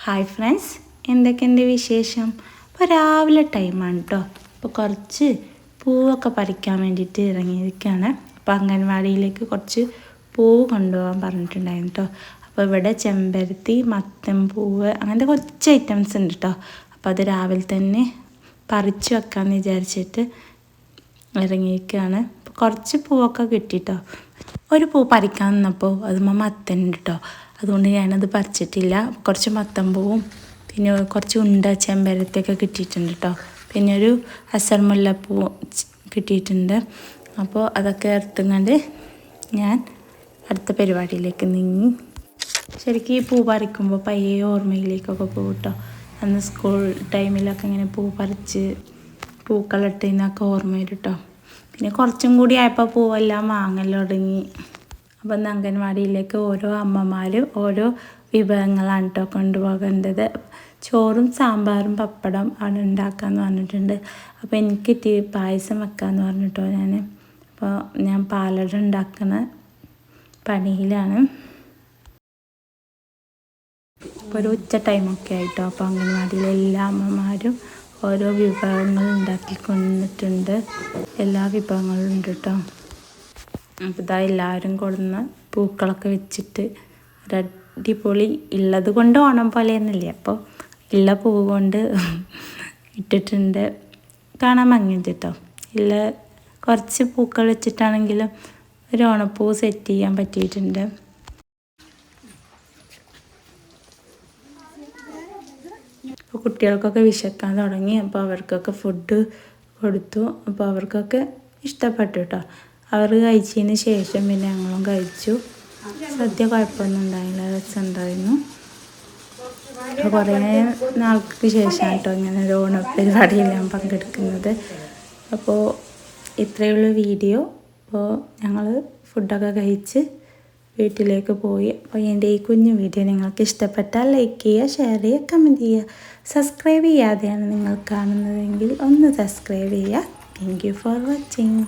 Hi friends എന്തൊക്കെയുണ്ട് വിശേഷം? ഇപ്പോൾ രാവിലെ ടൈമാണ് കേട്ടോ അപ്പോൾ കുറച്ച് പൂവൊക്കെ പറിക്കാൻ വേണ്ടിയിട്ട് ഇറങ്ങിയിരിക്കുകയാണ് അപ്പോൾ അംഗൻവാടിയിലേക്ക് കുറച്ച് പൂവ് കൊണ്ടുപോകാൻ പറഞ്ഞിട്ടുണ്ടായിരുന്നു കേട്ടോ അപ്പോൾ ഇവിടെ ചെമ്പരത്തി മത്തം പൂവ് അങ്ങനത്തെ കുറച്ച് ഐറ്റംസ് ഉണ്ട് കേട്ടോ അപ്പോൾ അത് രാവിലെ തന്നെ പറിച്ച് വെക്കാമെന്ന് വിചാരിച്ചിട്ട് ഇറങ്ങിയിരിക്കുകയാണ് അപ്പോൾ കുറച്ച് പൂവൊക്കെ കിട്ടിട്ടോ ഒരു പൂ പറിക്കാൻ നിന്നപ്പോൾ അത് മത്തനുണ്ട് കേട്ടോ അതുകൊണ്ട് ഞാനത് പറിച്ചിട്ടില്ല. കുറച്ച് മത്തൻ പൂവും പിന്നെ കുറച്ച് ഉണ്ട ചെമ്പരത്തിയൊക്കെ കിട്ടിയിട്ടുണ്ട് കേട്ടോ പിന്നെ ഒരു അസർമുല്ലപ്പൂ കിട്ടിയിട്ടുണ്ട്. അപ്പോൾ അതൊക്കെ എടുത്തുകൊണ്ട് ഞാൻ അടുത്ത പരിപാടിയിലേക്ക് നീങ്ങി. ശരിക്കും ഈ പൂ പറിക്കുമ്പോൾ പയ്യെ ഓർമ്മയിലേക്കൊക്കെ പോകും കേട്ടോ അന്ന് സ്കൂൾ ടൈമിലൊക്കെ ഇങ്ങനെ പൂ പറിച്ച് പൂക്കളിട്ടതിനൊക്കെ ഓർമ്മ വരും കേട്ടോ പിന്നെ കുറച്ചും കൂടി ആയപ്പോൾ പൂവെല്ലാം വാങ്ങൽ തുടങ്ങി. അപ്പം അംഗൻവാടിയിലേക്ക് ഓരോ അമ്മമാരും ഓരോ വിഭവങ്ങളാണ് കേട്ടോ കൊണ്ടുപോകേണ്ടത്. ചോറും സാമ്പാറും പപ്പടം ആണ് ഉണ്ടാക്കാമെന്ന് പറഞ്ഞിട്ടുണ്ട്. അപ്പോൾ എനിക്ക് ടീ പായസം വെക്കാമെന്ന് പറഞ്ഞിട്ടോ ഞാൻ അപ്പോൾ ഞാൻ പാലട ഉണ്ടാക്കുന്ന പണിയിലാണ്. ഇപ്പോൾ ഒരു ഉച്ച ടൈമൊക്കെ ആയിട്ടോ. അപ്പോൾ അംഗൻവാടിയിലെ എല്ലാ അമ്മമാരും ഓരോ വിഭവങ്ങൾ ഉണ്ടാക്കി കൊണ്ടിട്ടുണ്ട് എല്ലാ വിഭവങ്ങളും ഉണ്ട് കേട്ടോ അപ്പോൾ ഇതാ എല്ലാവരും കൊടുന്ന് പൂക്കളൊക്കെ വെച്ചിട്ട് ഒരടിപൊളി ഉള്ളത് കൊണ്ട് ഓണം പോലെയൊന്നുമില്ല. അപ്പോൾ ഉള്ള പൂ കൊണ്ട് ഇട്ടിട്ടുണ്ട്. കാണാൻ ഭംഗിയുണ്ട് കേട്ടോ ഇല്ല കുറച്ച് പൂക്കൾ വെച്ചിട്ടാണെങ്കിലും ഒരു ഓണപ്പൂ സെറ്റ് ചെയ്യാൻ പറ്റിയിട്ടുണ്ട്. അപ്പോൾ കുട്ടികൾക്കൊക്കെ വിശക്കാൻ തുടങ്ങി. അപ്പോൾ അവർക്കൊക്കെ ഫുഡ് കൊടുത്തു. അപ്പോൾ അവർക്കൊക്കെ ഇഷ്ടപ്പെട്ടു കേട്ടോ അവർ കഴിച്ചതിന് ശേഷം പിന്നെ ഞങ്ങളും കഴിച്ചു. സദ്യ കുഴപ്പമൊന്നും ഉണ്ടായില്ല. രസമുണ്ടായിരുന്നു കുറേ നാൾക്ക് ശേഷം കേട്ടോ ഇങ്ങനെ ഒരു ഓണപ്പരിപാടിയിൽ ഞാൻ പങ്കെടുക്കുന്നത്. അപ്പോൾ ഇത്രയുള്ള വീഡിയോ. അപ്പോൾ ഞങ്ങൾ ഫുഡൊക്കെ കഴിച്ച് വീട്ടിലേക്ക് പോയി. അപ്പോൾ എന്റെ ഈ കുഞ്ഞു വീഡിയോ നിങ്ങൾക്ക് ഇഷ്ടപ്പെട്ടാൽ ലൈക്ക് ചെയ്യുക ഷെയർ ചെയ്യുക കമന്റ് ചെയ്യുക. സബ്സ്ക്രൈബ് ചെയ്യാതെയാണ് നിങ്ങൾ കാണുന്നതെങ്കിൽ ഒന്ന് സബ്സ്ക്രൈബ് ചെയ്യുക. Thank you for watching.